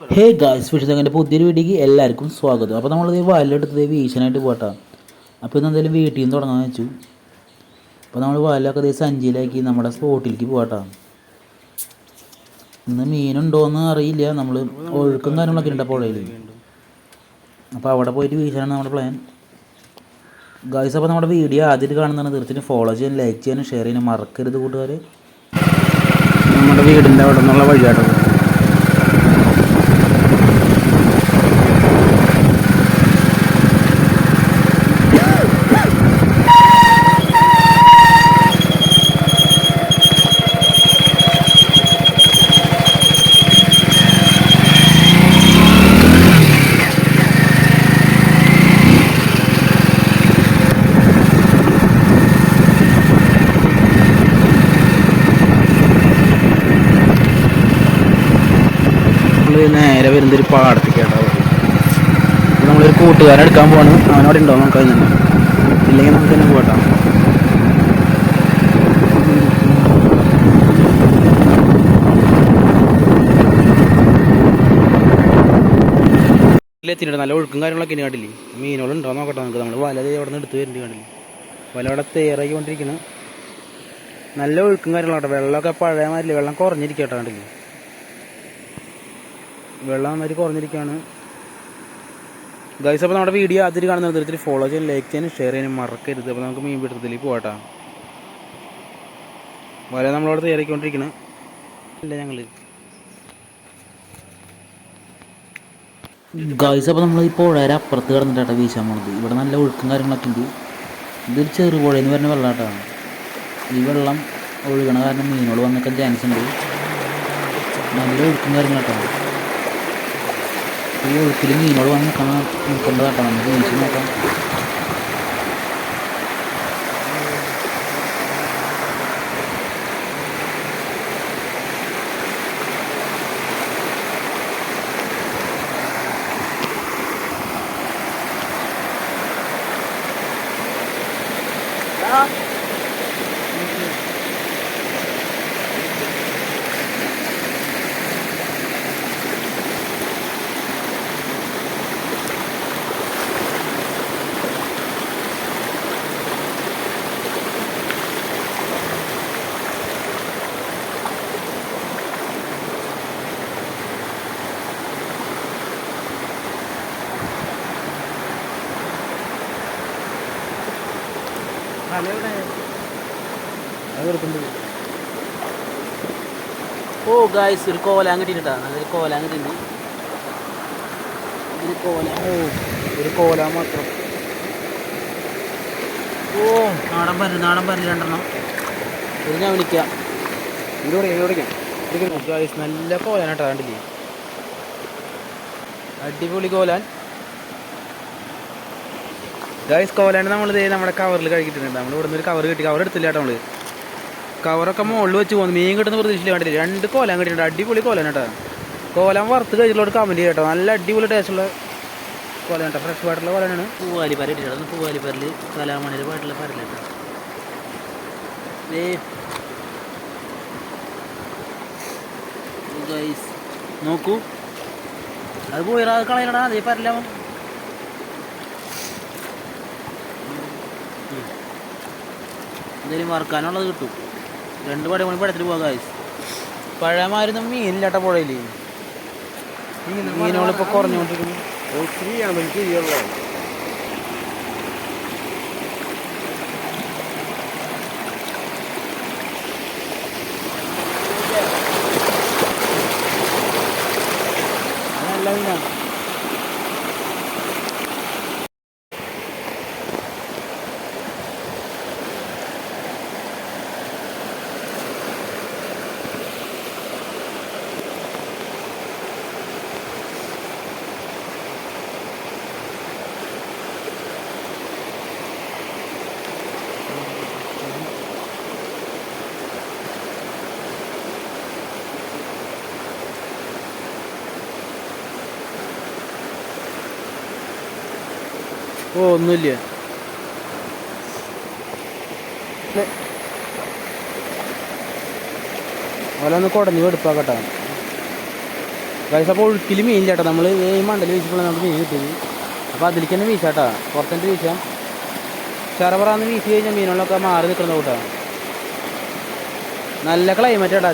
Hey guys fish തങ്ങനെ പുതിയൊരു വീഡിയോക്ക് എല്ലാവർക്കും സ്വാഗതം. അപ്പോൾ നമ്മൾ വയലെടുത്തത് വീശനായിട്ട് പോട്ടാ. അപ്പോൾ ഇന്ന് എന്തായാലും വീട്ടിൽ നിന്ന് തുടങ്ങാമെന്ന് വെച്ചു. അപ്പോൾ നമ്മൾ വയലൊക്കെ ദേ സഞ്ചിയിലാക്കി നമ്മുടെ സ്പോട്ടിലേക്ക് പോട്ടാ ഇന്ന് മീനുണ്ടോയെന്ന് അറിയില്ല. നമ്മൾ ഒഴുക്കും കാര്യങ്ങളൊക്കെ ഉണ്ട് പുഴയിൽ അപ്പോൾ അവിടെ പോയിട്ട് വീശാനാണ് നമ്മുടെ പ്ലാൻ ഗായ്സ് അപ്പോൾ നമ്മുടെ വീഡിയോ ആദ്യമായിട്ട് കാണുന്നതാണ്. തീർച്ചയായും ഫോളോ ചെയ്യാൻ ലൈക്ക് ചെയ്യാനും ഷെയർ ചെയ്യാനും മറക്കരുത് കൂട്ടുകാർ നമ്മുടെ വീടിന്റെ അവിടെ നിന്നുള്ള വഴിയാട്ടത് നമ്മൾ ഒരു പാടത്തേക്കാട്ടോ നമ്മളൊരു കൂട്ടുകാരൻ എടുക്കാൻ പോവാണ്. അവനവിടെ ഉണ്ടോ? നമുക്ക് അതിന് ഇല്ലെങ്കിൽ നമുക്ക് തന്നെ പോകട്ടോ എത്തിയിട്ട് നല്ല ഒഴുക്കും കാര്യങ്ങളൊക്കെ ഇനി കണ്ടില്ലേ? മീനുകളുണ്ടോ നോക്കട്ടെ നമുക്ക്. നമ്മൾ വലത് അവിടെ നിന്ന് എടുത്ത് വരേണ്ടി കണ്ടില്ലേ? വല അവിടെ തയ്യാറാക്കിക്കൊണ്ടിരിക്കണം നല്ല ഒഴുക്കും കാര്യങ്ങളാട്ടോ. വെള്ളമൊക്കെ പഴയ മാതിരി വെള്ളം കുറഞ്ഞിരിക്കട്ടോ കണ്ടില്ലേ? വെള്ളം നന്നായിട്ട് കുറഞ്ഞിരിക്കുകയാണ്. ഗൈസ് അപ്പോൾ നമ്മുടെ വീഡിയോ അതിൽ കാണുന്ന തരത്തിൽ ഫോളോ ചെയ്യാൻ ലൈക്ക് ചെയ്യാനും ഷെയർ ചെയ്യാനും മറക്കരുത്. അപ്പോൾ നമുക്ക് മീൻ പിടുത്തത്തിലേക്ക് പോകട്ടാ വല നമ്മളവിടെ തയ്യാറാക്കിക്കൊണ്ടിരിക്കണം അല്ല ഞങ്ങൾ ഗൈസ് അപ്പോൾ നമ്മൾ ഈ പുഴയുടെ അപ്പുറത്ത് കിടന്നിട്ടാണ് വീശാൻ പോണത്. ഇവിടെ നല്ല ഒഴുക്കും കാര്യങ്ങളൊക്കെ ഉണ്ട്. ഇതൊരു ചെറു പുഴ എന്ന് പറഞ്ഞ വെള്ളമാട്ടാണ് ഈ വെള്ളം ഒഴുകണ കാരണം മീനുകൾ വന്നൊക്കെ ചാൻസ് ഉണ്ട്. നല്ല ഒഴുക്കും കാര്യങ്ങളാട്ടാണ് ഈ ഒഴുക്കിൽ മീനുകൾ വന്ന് നിൽക്കണ നിൽക്കേണ്ടതാട്ടോ നമുക്ക് വീശി നോക്കാം. ഓ ഗായ്സ് ഒരു കോലാൻ കിട്ടിയിട്ടാ നല്ലൊരു കോലാൻ കിട്ടിയിട്ടുണ്ട് ഒരു കോല. ഓ ഒരു കോല മാത്രം. ഓ നാടൻ പരി നാടൻ പരി രണ്ടെണ്ണം. ഇത് ഞാൻ വിളിക്കാം. ഇത് വിളിക്കാം ഇത് വിളിക്കാം ഇരിക്കുന്നു ഗായ്സ് നല്ല കോലാനാട്ടോ കണ്ടില്ലേ? അടിപൊളി കോലാൻ ഗായ്സ് കോലാണ്ട് നമ്മൾ നമ്മുടെ കവറിൽ കഴിക്കിട്ടുണ്ട് നമ്മൾ ഇവിടുന്ന് ഒരു കവർ കിട്ടി. കവർ എടുത്തില്ല കേട്ടോ നമ്മൾ. കവറൊക്കെ മുകളിൽ വെച്ച് പോകുന്നു. മീൻ കിട്ടുന്ന പ്രതീക്ഷയിൽ കണ്ടില്ല? രണ്ട് കോലം കിട്ടിയിട്ടുണ്ട്. അടിപൊളി കോലം കേട്ടോ. കോലം വറുത്ത് കഴിച്ചിട്ടുള്ള കമന്റ് കേട്ടോ. നല്ല അടിപൊളി ടേസ്റ്റുള്ള കോലം കേട്ടോ. ഫ്രഷ് ആയിട്ടുള്ള കോലാണ് പൂവാലി പര ഇട്ടിട്ടുണ്ട് പൂവാലി പരൽ കലാമണിയിൽ പാട്ടുള്ള പരല ഗൈസ് നോക്കൂ. അത് പോയി കളയണടാ. അതേ പരലാവും എന്തെങ്കിലും വറുക്കാനുള്ളത് കിട്ടും. രണ്ട് പടി മണി പടത്തിൽ പോകാം ഗായ്സ് പഴയമായിരുന്നു മീനില്ലാട്ട പുഴയിൽ മീനുകളിപ്പോൾ കുറഞ്ഞുകൊണ്ടിരിക്കുന്നു. ഒത്തിരിയാണ് എനിക്ക് ചെയ്യുള്ളൂ നല്ല മീനാണ് ഓ ഒന്നുമില്ല ഓല ഒന്ന് കുടഞ്ഞു എടുപ്പാക്കട്ടെ ഗൈസ് അപ്പോൾ ഒഴുക്കിൽ മീൻ ചേട്ടാ നമ്മൾ ഈ മണ്ടൽ വീശിപ്പോഴാണ് നമുക്ക് മീൻ കിട്ടിയത്. അപ്പോൾ അതിലേക്ക് തന്നെ വീശാട്ടാ പുറത്തേക്ക് വീശാം. ചെറപറാന്ന് വീശി കഴിഞ്ഞാൽ മീനുകളൊക്കെ മാറി നിൽക്കുന്ന കൂട്ടാ. നല്ല ക്ലൈമറ്റ് ചേട്ടാ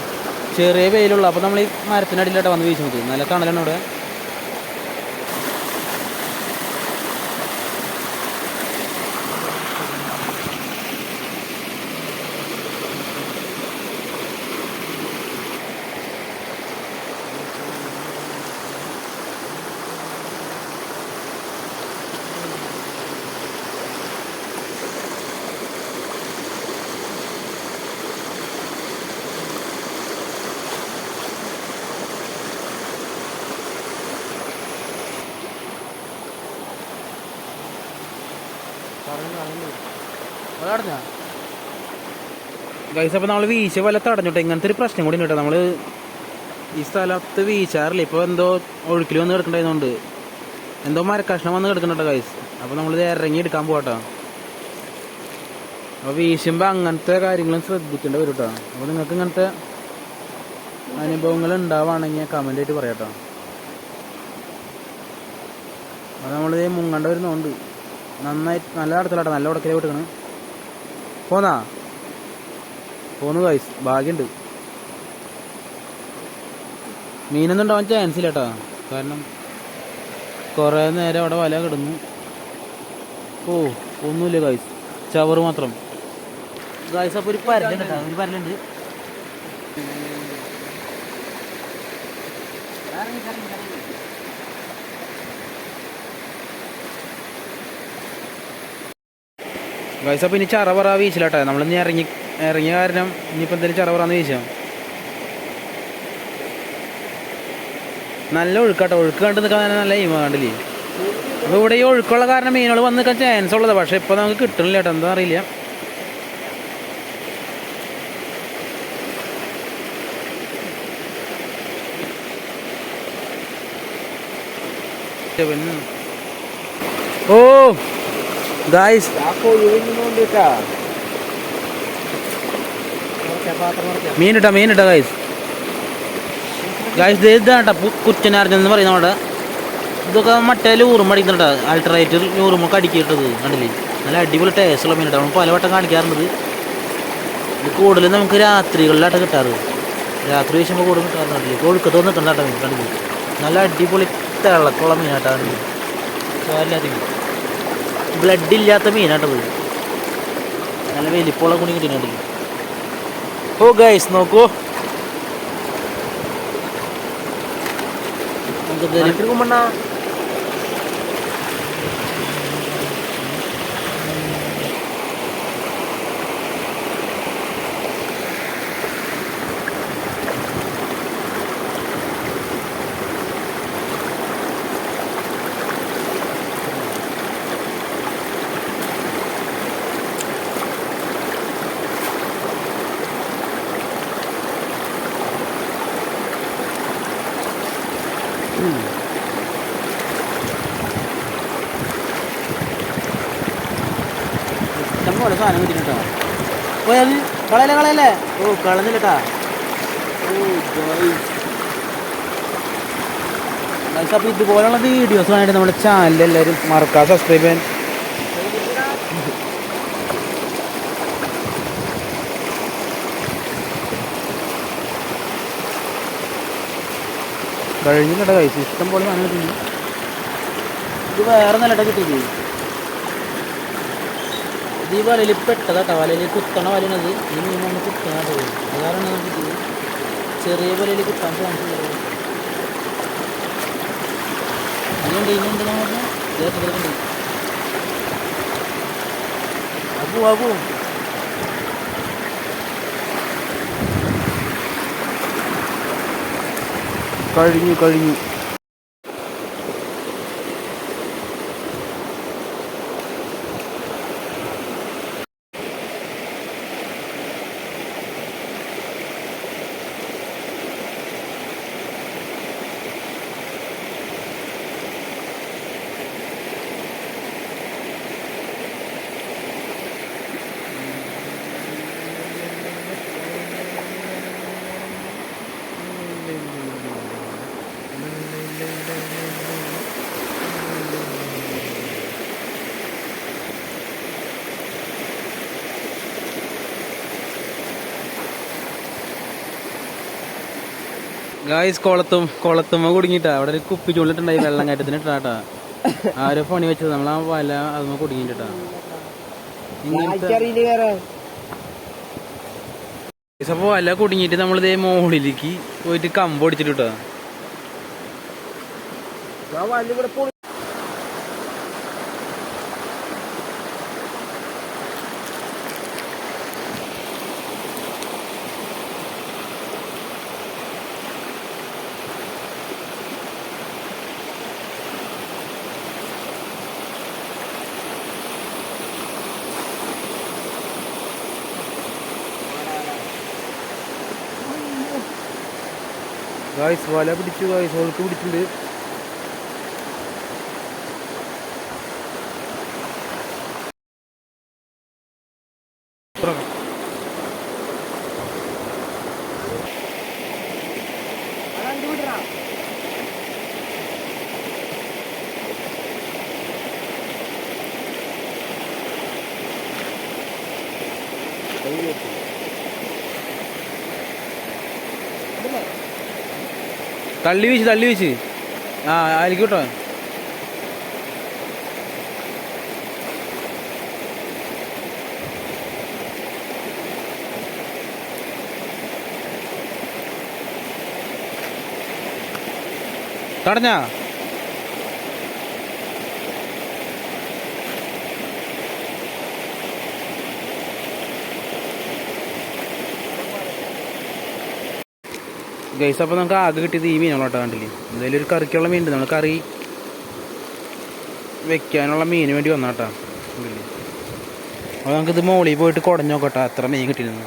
ചെറിയ വെയിലുള്ള അപ്പോൾ നമ്മൾ ഈ മരത്തിനടിയിലോട്ട് വന്ന് വീശി നോക്കി നല്ല തണലാണ് ഇവിടെ ഗൈസ് അപ്പോൾ നമ്മൾ വീശ വല്ല തടഞ്ഞോട്ടെ ഇങ്ങനത്തെ ഒരു പ്രശ്നം കൂടി കേട്ടോ. നമ്മൾ ഈ സ്ഥലത്ത് വീശാറില്ല? ഇപ്പോൾ എന്തോ ഒഴുക്കിൽ വന്ന് കിടക്കണ്ടായതുകൊണ്ട് എന്തോ മരക്കഷ്ണം വന്ന് കിടക്കണ്ടോ ഗൈസ് അപ്പോൾ നമ്മൾ ഇറങ്ങി എടുക്കാൻ പോകട്ടോ അപ്പോൾ വീശുമ്പോൾ അങ്ങനത്തെ കാര്യങ്ങളും ശ്രദ്ധിക്കേണ്ടി വരും കേട്ടോ. അപ്പോൾ നിങ്ങൾക്ക് ഇങ്ങനത്തെ അനുഭവങ്ങൾ ഉണ്ടാവുകയാണെങ്കിൽ കമന്റ് ആയിട്ട് പറയാം കേട്ടോ. അപ്പോൾ നമ്മൾ മുങ്ങണ്ട വരുന്നതുകൊണ്ട് നന്നായിട്ട് നല്ല അടുത്തലാട്ടോ നല്ല ഉടക്കലേ വിട്ടുക്കണ്. പോന്നാ? പോന്നു ഗൈസ് ഭാഗ്യമുണ്ട് മീനൊന്നും ഉണ്ടാവാൻ ചാൻസ് ഇല്ല കേട്ടോ കാരണം കുറേ നേരം അവിടെ വല കിടന്നു. ഓ ഒന്നുമില്ല ഗൈസ് ചവറ് മാത്രം. ഗൈസ് അപ്പോൾ ഒരു പരലുണ്ട് കേട്ടോ ഒരു പരലുണ്ട് ഗൈസ് അപ്പോൾ ഇനി ചറവറ വീശിലാട്ടെ. നമ്മളിന്ന് ഇറങ്ങി ഇറങ്ങിയ കാരണം ഇനിയിപ്പോൾ എന്തെങ്കിലും ചറവറാന്ന് വീശാം. നല്ല ഒഴുക്കാട്ടോ. ഒഴുക്ക് കണ്ട് നിൽക്കാൻ തന്നെ നല്ല ഈമ കണ്ടില്ലേ? അപ്പോൾ ഇവിടെ ഈ ഒഴുക്കുള്ള കാരണം മീനുകൾ വന്ന് നിൽക്കാൻ ചാൻസ് ഉള്ളത്. പക്ഷേ ഇപ്പോൾ നമുക്ക് കിട്ടണില്ല കേട്ടോ. എന്താ അറിയില്ല. ഓ! ഗായ്സ് മീനിട്ട മീനിട്ടാ ഗൈസ് ഗൈസ് ഇതാണ് കുറ്റനാർജെന്ന് പറയുന്ന അവിടെ. ഇതൊക്കെ മറ്റേ ലൂറും അടിക്കുന്നുണ്ട് അൾട്രേറ്റർ ലൂറും ഒക്കെ അടിക്കിട്ടത് കണ്ടില്ലേ? നല്ല അടിപൊളി ടേസ്റ്റുള്ള മീനിട്ടാ. നമ്മൾ പലവട്ടം കാണിക്കാറുണ്ട് ഇത്. കൂടുതലും നമുക്ക് രാത്രികളിലായിട്ട് കിട്ടാറ്. രാത്രി വീശുമ്പോൾ കൂടുതൽ കിട്ടാറുണ്ട് നിൽക്കണ്ട കേട്ടോ മീൻ കണ്ടില്ലേ? നല്ല അടിപൊളി തിളക്കുള്ള മീനായിട്ടാണ് മീൻ. ബ്ലഡ് ഇല്ലാത്ത മീനാട്ടത് നല്ല വലിപ്പമുള്ള കുണി കിട്ടി ഓ ഗൈസ് നോക്കൂ. നമുക്ക് എന്തായാലും സാധനം കിട്ടിട്ടോ പോയത് കളയല്ലേ കളയല്ലേ? ഓ കളഞ്ഞില്ലട്ടാ. അപ്പോൾ ഇതുപോലുള്ള വീഡിയോസ് വേണ്ടി നമ്മുടെ ചാനൽ എല്ലാവരും മറക്കാതെ സബ്സ്ക്രൈബ് ചെയ്യാൻ. കഴിഞ്ഞില്ലട്ടാ കഴിച്ചു ഇഷ്ടം പോലെ സാധനം കിട്ടുന്നു ഇത് വേറെ നല്ല കിട്ടിയത്. ഇത് ഈ വലയിൽ പെട്ടതാട്ടോ വലയിൽ കുത്തണ വലയാണത്. ഈ മീനാണ് കുത്തണത് അതാണ് നമുക്ക് ഇത് ചെറിയ വലയിൽ കുത്താൻ ചാൻസ് ഇനിയുണ്ട് ഇനിയുണ്ട് അബു കഴിഞ്ഞു കഴിഞ്ഞു. ഗായ്സ് കുളത്തും കുളത്തുമ്മ കുടുങ്ങിട്ടാ. അവിടെ ഒരു കുപ്പി ചൂണ്ടിട്ടുണ്ടായി വെള്ളം കയറ്റത്തിന് ഇട്ടാട്ടാ ആരോ പണി വെച്ചത് നമ്മൾ ആ വല അതുമ്മ കുടുങ്ങിട്ടാ അപ്പൊ വല കുടുങ്ങിയിട്ട് നമ്മളിതേ മോളിലേക്ക് പോയിട്ട് കമ്പ് ഒടിച്ചിട്ടാ ഞാൻ വല്ല ഇവിടെ പൊളി ഗായ്സ് വല പിടിച്ചു ഗായ്സ് ഓൾക്ക് പിടിച്ചിട്ടുണ്ട്. തള്ളി വീശ് തള്ളി വീശ്. ആ ആയിരിക്കട്ടോ തടഞ്ഞാ? ഗൈസ് അപ്പോൾ നമുക്ക് ആകെ കിട്ടിയത് ഈ മീനുകളോട്ടോ കണ്ടില്ലേ? എന്തായാലും ഒരു കറിക്കുള്ള മീനുണ്ട്. നമ്മൾ കറി വെക്കാനുള്ള മീന് വേണ്ടി വന്നാട്ടാ കണ്ടില്ലേ? അപ്പോൾ നമുക്കിത് മോളിൽ പോയിട്ട് കുടഞ്ഞു നോക്കട്ടെ അത്ര മീൻ കിട്ടിയിരുന്നു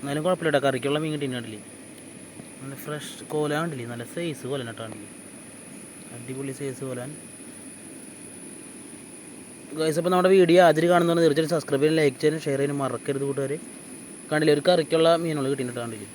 എന്നാലും കുഴപ്പമില്ല കറിക്കുള്ള മീൻ കിട്ടിയിട്ടുണ്ടല്ലേ നല്ല ഫ്രഷ് കോല കണ്ടില്ലേ നല്ല സൈസ് കോലൻ കേട്ടാണെങ്കിൽ അടിപൊളി സൈസ് കോലാൻ. ഗൈസ് അപ്പോൾ നമ്മുടെ വീഡിയോ ആദ്യം കാണുന്നതാണ് തീർച്ചയായിട്ടും സബ്സ്ക്രൈബ് ചെയ്യാൻ ലൈക്ക് ചെയ്യാനും ഷെയർ ചെയ്യാനും മറക്കരുത് കൂട്ടുകാർ കണ്ടില്ലേ ഒരു കറിക്കുള്ള മീനുകൾ കിട്ടിയിട്ടാണ്ടില്ലേ